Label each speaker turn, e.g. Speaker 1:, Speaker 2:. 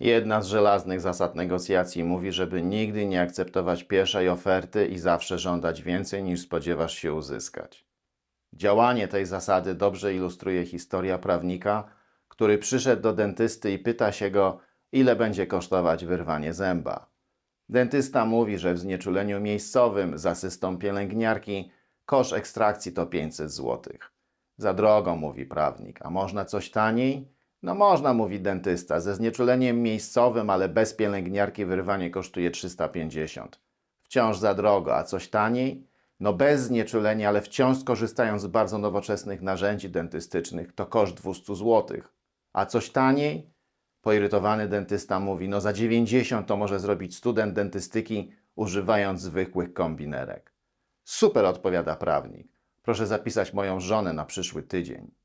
Speaker 1: Jedna z żelaznych zasad negocjacji mówi, żeby nigdy nie akceptować pierwszej oferty i zawsze żądać więcej niż spodziewasz się uzyskać. Działanie tej zasady dobrze ilustruje historia prawnika, który przyszedł do dentysty i pyta się go, ile będzie kosztować wyrwanie zęba. Dentysta mówi, że w znieczuleniu miejscowym z asystą pielęgniarki koszt ekstrakcji to 500 zł. Za drogo, mówi prawnik. A można coś taniej? No można, mówi dentysta. Ze znieczuleniem miejscowym, ale bez pielęgniarki wyrwanie kosztuje 350. Wciąż za drogo. A coś taniej? No bez znieczulenia, ale wciąż korzystając z bardzo nowoczesnych narzędzi dentystycznych, to koszt 200 zł. A coś taniej? Poirytowany dentysta mówi, no za 90 to może zrobić student dentystyki używając zwykłych kombinerek. Super odpowiada prawnik. Proszę zapisać moją żonę na przyszły tydzień.